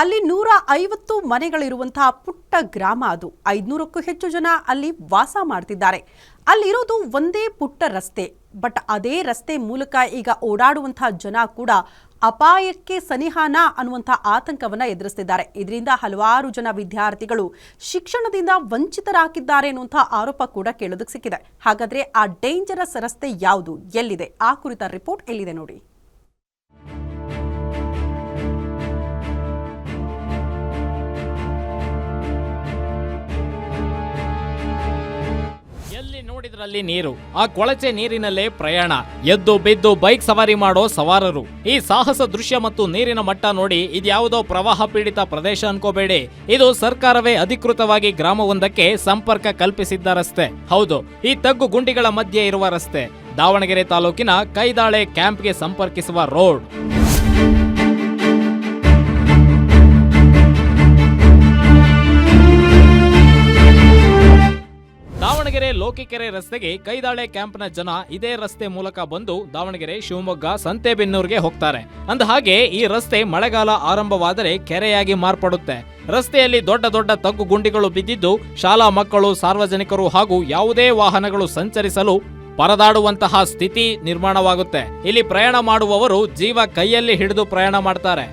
ಅಲ್ಲಿ ನೂರ ಐವತ್ತು ಮನೆಗಳಿರುವಂತಹ ಪುಟ್ಟ ಗ್ರಾಮ ಅದು. ಐದ್ನೂರಕ್ಕೂ ಹೆಚ್ಚು ಜನ ಅಲ್ಲಿ ವಾಸ ಮಾಡ್ತಿದ್ದಾರೆ. ಅಲ್ಲಿರೋದು ಒಂದೇ ಪುಟ್ಟ ರಸ್ತೆ. ಬಟ್ ಅದೇ ರಸ್ತೆ ಮೂಲಕ ಈಗ ಓಡಾಡುವಂತಹ ಜನ ಕೂಡ ಅಪಾಯಕ್ಕೆ ಸನಿಹಾನ ಅನ್ನುವಂಥ ಆತಂಕವನ್ನ ಎದುರಿಸ್ತಿದ್ದಾರೆ. ಇದರಿಂದ ಹಲವಾರು ಜನ ವಿದ್ಯಾರ್ಥಿಗಳು ಶಿಕ್ಷಣದಿಂದ ವಂಚಿತರಾಗಿದ್ದಾರೆ ಅನ್ನುವಂತಹ ಆರೋಪ ಕೂಡ ಕೇಳೋದಕ್ಕೆ ಸಿಕ್ಕಿದೆ. ಹಾಗಾದ್ರೆ ಆ ಡೇಂಜರಸ್ ರಸ್ತೆ ಯಾವುದು? ಎಲ್ಲಿದೆ? ಆ ಕುರಿತ ರಿಪೋರ್ಟ್ ಎಲ್ಲಿದೆ ನೋಡಿ. ನೋಡಿದ್ರಲ್ಲಿ ನೀರು, ಆ ಕೊಳಚೆ ನೀರಿನಲ್ಲೇ ಪ್ರಯಾಣ. ಎದ್ದು ಬಿದ್ದು ಬೈಕ್ ಸವಾರಿ ಮಾಡೋ ಸವಾರರು. ಈ ಸಾಹಸ ದೃಶ್ಯ ಮತ್ತು ನೀರಿನ ಮಟ್ಟ ನೋಡಿ ಇದ್ಯಾವುದೋ ಪ್ರವಾಹ ಪೀಡಿತ ಪ್ರದೇಶ ಅನ್ಕೋಬೇಡಿ. ಇದು ಸರ್ಕಾರವೇ ಅಧಿಕೃತವಾಗಿ ಗ್ರಾಮವೊಂದಕ್ಕೆ ಸಂಪರ್ಕ ಕಲ್ಪಿಸಿದ್ದ ರಸ್ತೆ. ಹೌದು, ಈ ತಗ್ಗು ಗುಂಡಿಗಳ ಮಧ್ಯೆ ಇರುವ ರಸ್ತೆ. ದಾವಣಗೆರೆ ತಾಲೂಕಿನ ಕೈದಾಳೆ ಕ್ಯಾಂಪ್ಗೆ ಸಂಪರ್ಕಿಸುವ ರೋಡ್. ಲೋಕಿಕೆರೆ ರಸ್ತೆಗೆ ಕೈದಾಳೆ ಕ್ಯಾಂಪ್ನ ಜನ ಇದೇ ರಸ್ತೆ ಮೂಲಕ ಬಂದು ದಾವಣಗೆರೆ, ಶಿವಮೊಗ್ಗ, ಸಂತೆಬೆನ್ನೂರಿಗೆ ಹೋಗ್ತಾರೆ. ಅಂದ ಹಾಗೆ ಈ ರಸ್ತೆ ಮಳೆಗಾಲ ಆರಂಭವಾದರೆ ಕೆರೆಯಾಗಿ ಮಾರ್ಪಡುತ್ತೆ. ರಸ್ತೆಯಲ್ಲಿ ದೊಡ್ಡ ದೊಡ್ಡ ತಗ್ಗು ಗುಂಡಿಗಳು ಬಿದ್ದಿದ್ದು ಶಾಲಾ ಮಕ್ಕಳು, ಸಾರ್ವಜನಿಕರು ಹಾಗೂ ಯಾವುದೇ ವಾಹನಗಳು ಸಂಚರಿಸಲು ಪರದಾಡುವಂತಹ ಸ್ಥಿತಿ ನಿರ್ಮಾಣವಾಗುತ್ತೆ. ಇಲ್ಲಿ ಪ್ರಯಾಣ ಮಾಡುವವರು ಜೀವ ಕೈಯಲ್ಲಿ ಹಿಡಿದು ಪ್ರಯಾಣ ಮಾಡ್ತಾರೆ.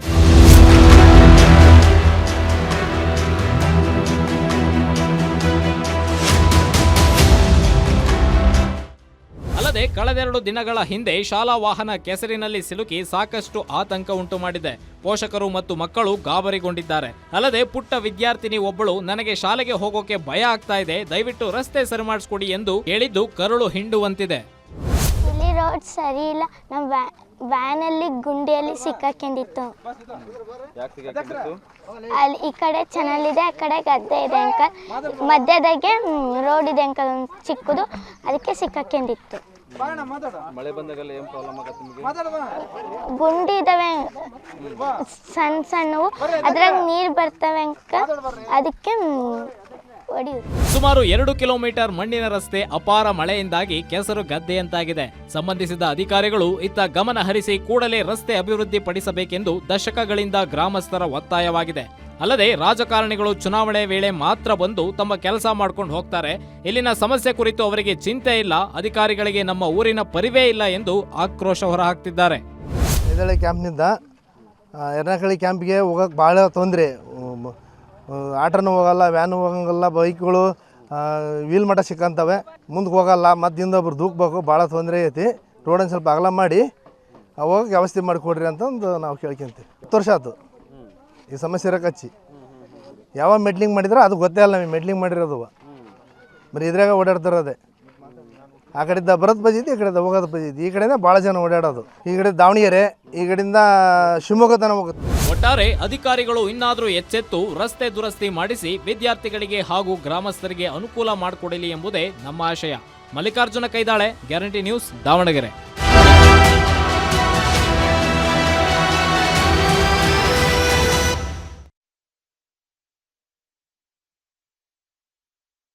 ಕಳೆದೆರಡು ದಿನಗಳ ಹಿಂದೆ ಶಾಲಾ ವಾಹನ ಕೆಸರಿನಲ್ಲಿ ಸಿಲುಕಿ ಸಾಕಷ್ಟು ಆತಂಕ ಉಂಟು ಮಾಡಿದೆ. ಪೋಷಕರು ಮತ್ತು ಮಕ್ಕಳು ಗಾಬರಿಗೊಂಡಿದ್ದಾರೆ. ಅಲ್ಲದೆ ಪುಟ್ಟ ವಿದ್ಯಾರ್ಥಿನಿ ಒಬ್ಬಳು, ನನಗೆ ಶಾಲೆಗೆ ಹೋಗೋಕೆ ಭಯ ಆಗ್ತಾ ಇದೆ, ದಯವಿಟ್ಟು ರಸ್ತೆ ಸರಿ ಮಾಡಿಸ್ಕೊಡಿ ಎಂದು ಹೇಳಿದ್ದು ಕರುಳು ಹಿಂಡುವಂತಿದೆ. ಇಲ್ಲಿ ರೋಡ್ ಸರಿ ಇಲ್ಲ. ನಮ್ಮ ವ್ಯಾ, ವ್ಯಾನಲ್ಲಿ ಗುಂಡಿಯಲ್ಲಿ ಸಿಕ್ಕಾಕೊಂಡಿತ್ತು. ಅಲ್ಲಿ ಈ ಕಡೆ ಚೆನ್ನಲ್ಲಿದೆ ಆ ಕಡೆ ಗದ್ದೆ ಇದೆ ಅಂಕಲ್. ಮಧ್ಯದಾಗೆ ರೋಡ್ ಇದೆ ಅಂಕಲ್. ಚಿಕ್ಕದು, ಅದಕ್ಕೆ ಸಿಕ್ಕಾಕೊಂಡಿತ್ತು. ಮಳೆ ಬಂದಾಗೆಲ್ಲ ಏನು ಪ್ರಾಬ್ಲಮ್ ಆಗತ್ತೆ ನಿಮಗೆ? ಗುಂಡಿ ಇದಾವೆ. ಸಣ್ಣ ಸಣ್ಣವು. ಅದ್ರಾಗ ನೀರು ಬರ್ತವೆ ಅಂಕ. ಅದಕ್ಕೆ ಹೊಡಿಯುತ್ತೆ ಸುಮಾರು ಎರಡು ಕಿಲೋಮೀಟರ್ ಮಣ್ಣಿನ ರಸ್ತೆ ಅಪಾರ ಮಳೆಯಿಂದಾಗಿ ಕೆಸರು ಗದ್ದೆಯಂತಾಗಿದೆ. ಸಂಬಂಧಿಸಿದ ಅಧಿಕಾರಿಗಳು ಇತ್ತ ಗಮನ ಹರಿಸಿ ಕೂಡಲೇ ರಸ್ತೆ ಅಭಿವೃದ್ಧಿಪಡಿಸಬೇಕೆಂದು ದಶಕಗಳಿಂದ ಗ್ರಾಮಸ್ಥರ ಒತ್ತಾಯವಾಗಿದೆ. ಅಲ್ಲದೆ ರಾಜಕಾರಣಿಗಳು ಚುನಾವಣೆ ವೇಳೆ ಮಾತ್ರ ಬಂದು ತಮ್ಮ ಕೆಲಸ ಮಾಡ್ಕೊಂಡು ಹೋಗ್ತಾರೆ. ಇಲ್ಲಿನ ಸಮಸ್ಯೆ ಕುರಿತು ಅವರಿಗೆ ಚಿಂತೆ ಇಲ್ಲ. ಅಧಿಕಾರಿಗಳಿಗೆ ನಮ್ಮ ಊರಿನ ಪರಿವೇ ಇಲ್ಲ ಎಂದು ಆಕ್ರೋಶ ಹೊರಹಾಕ್ತಿದ್ದಾರೆ. ಇದಳೆ ಕ್ಯಾಂಪ್ನಿಂದ ಎರ್ನಾಕಳಿ ಕ್ಯಾಂಪ್ಗೆ ಹೋಗೋಕೆ ಭಾಳ ತೊಂದರೆ. ಆಟೋನೂ ಹೋಗಲ್ಲ, ವ್ಯಾನು ಹೋಗಂಗಿಲ್ಲ, ಬೈಕ್ಗಳು ವೀಲ್ ಮಠ ಸಿಕ್ಕಂತವೆ. ಮುಂದಕ್ಕೆ ಹೋಗಲ್ಲ ಮಧ್ಯಿಂದ ಒಬ್ರು ದೂಕ್ಬೇಕು, ಭಾಳ ತೊಂದರೆ ಐತಿ. ರೋಡನ್ನು ಸ್ವಲ್ಪ ಅಗಲ ಮಾಡಿ ಹೋಗಕ್ಕೆ ವ್ಯವಸ್ಥೆ ಮಾಡಿಕೊಡ್ರಿ ಅಂತಂದು ನಾವು ಕೇಳ್ಕೊಂತೀವಿ. ಹತ್ತು ವರ್ಷ ಆಯ್ತು. ಈ ಸಮಸ್ಯೆ ಇರೋಕೆ ಹಚ್ಚಿ. ಯಾವ ಮೆಡ್ಲಿಂಗ್ ಮಾಡಿದ್ರೆ ಅದು ಗೊತ್ತೇ ಅಲ್ಲ ನಮಗೆ ಮೆಡ್ಲಿಂಗ್ ಮಾಡಿರೋದು ಬರೀ ಇದ್ರಾಗ ಓಡಾಡ್ತಿರೋದೆ. ಆ ಕಡೆಯಿಂದ ಬರೋದು ಬಜೈತಿ ಈ ಕಡೆಯಿಂದ ಹೋಗೋದು ಬಜೈತಿ ಈ ಕಡೆಯಿಂದ ಭಾಳ ಜನ ಓಡಾಡೋದು. ಈ ಕಡೆ ದಾವಣಗೆರೆ, ಈ ಕಡೆಯಿಂದ ಶಿವಮೊಗ್ಗ ತನಕ ಹೋಗುತ್ತೆ. ಒಟ್ಟಾರೆ ಅಧಿಕಾರಿಗಳು ಇನ್ನಾದರೂ ಎಚ್ಚೆತ್ತು, ರಸ್ತೆ ದುರಸ್ತಿ ಮಾಡಿಸಿ ವಿದ್ಯಾರ್ಥಿಗಳಿಗೆ ಹಾಗೂ ಗ್ರಾಮಸ್ಥರಿಗೆ ಅನುಕೂಲ ಮಾಡಿಕೊಡಲಿ ಎಂಬುದೇ ನಮ್ಮ ಆಶಯ. Mallikarjuna Kaidale, Guarantee News, Davanagere.